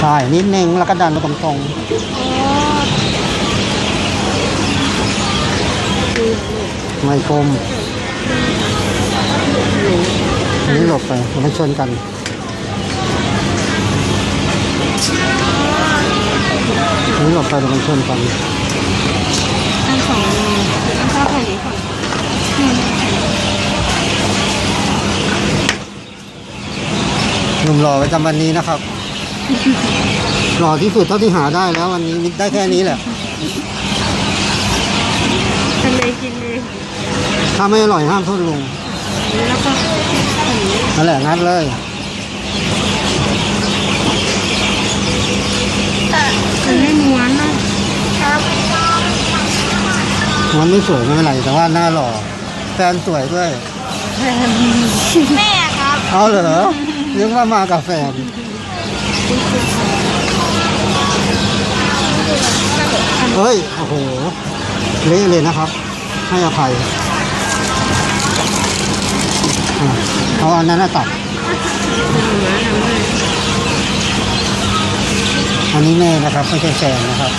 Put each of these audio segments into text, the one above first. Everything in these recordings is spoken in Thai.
ช่นิดนึงแล้วก็ดันมาตรงๆไม่กลมอันนี้หลบไปมันชนกันอันนี้หลบไปมันชนกันอันสองอันข้าวแผ่นนี้ก่อนหนุ่มหล่อประจำวันนี้นะครับ หล่อที่สุดเท่าที่หาได้แล้ววันนี้ได้แค่นี้แหละทำเลยกินเลยถ้าไม่อร่อยห้ามโทษลุงแล้วก็อันนี้นั่นแหละงัดเลยมันไม่ม้วนนะมันไม่สวยไม่เป็นไรแต่ว่าหน้าหล่อแฟนสวยด้วยแม่ครับ เอาเหรอนึกว่ามากับแฟน ฮ้ย โอ้โห เละเลยนะครับ ให้อภัยอะเอาอันนั้นน่ะตัด อันนี้แม่นะครับ ไม่ใช่แฟนนะครับ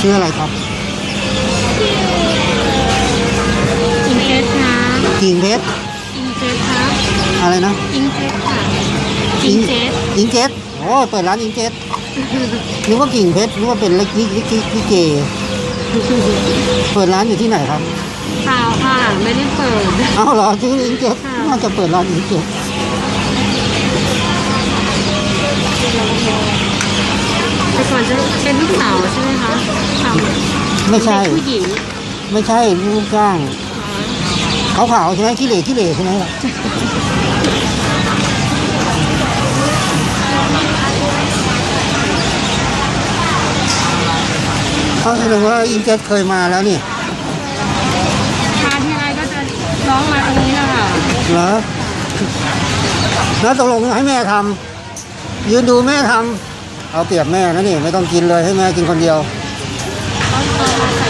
ชื่ออะไรครับอิงเจสนะกิ่งเพชรอิงเจสครับอะไรนะอิงเจสค่ะอิงเจสอิงเจสโอ้เปิดร้านอิงเจส นึกว่ากิ่งเพชรนึกว่าเป็นลิลิลิลิลิเกเปิดร้านอยู่ที่ไหนครับเปล่าค่ะไม่ได้เปิด เอ้าเหรอชื่ออิงเจสค่ะน่าจะเปิดร้านอิงเจสแต่ก่อนจะเป็นลูกสาวใช่ไหมคะไม่ใช่ผู้หญิงไม่ใช่ลูกจ้างขาวขาวๆใช่ไหมขี้เหร่ขี้เหร่ใช่ไหม เขาแสดงว่าอิงเจสเคยมาแล้วนี่มาทีไรก็จะร้องมาตรงนี้แหละค่ะเหรอแล้วตกลงให้แม่ทำยืนดูแม่ทำเอาเปรียบแม่นะนี่ไม่ต้องกินเลยให้แม่กินคนเดียวก็เอามาใส่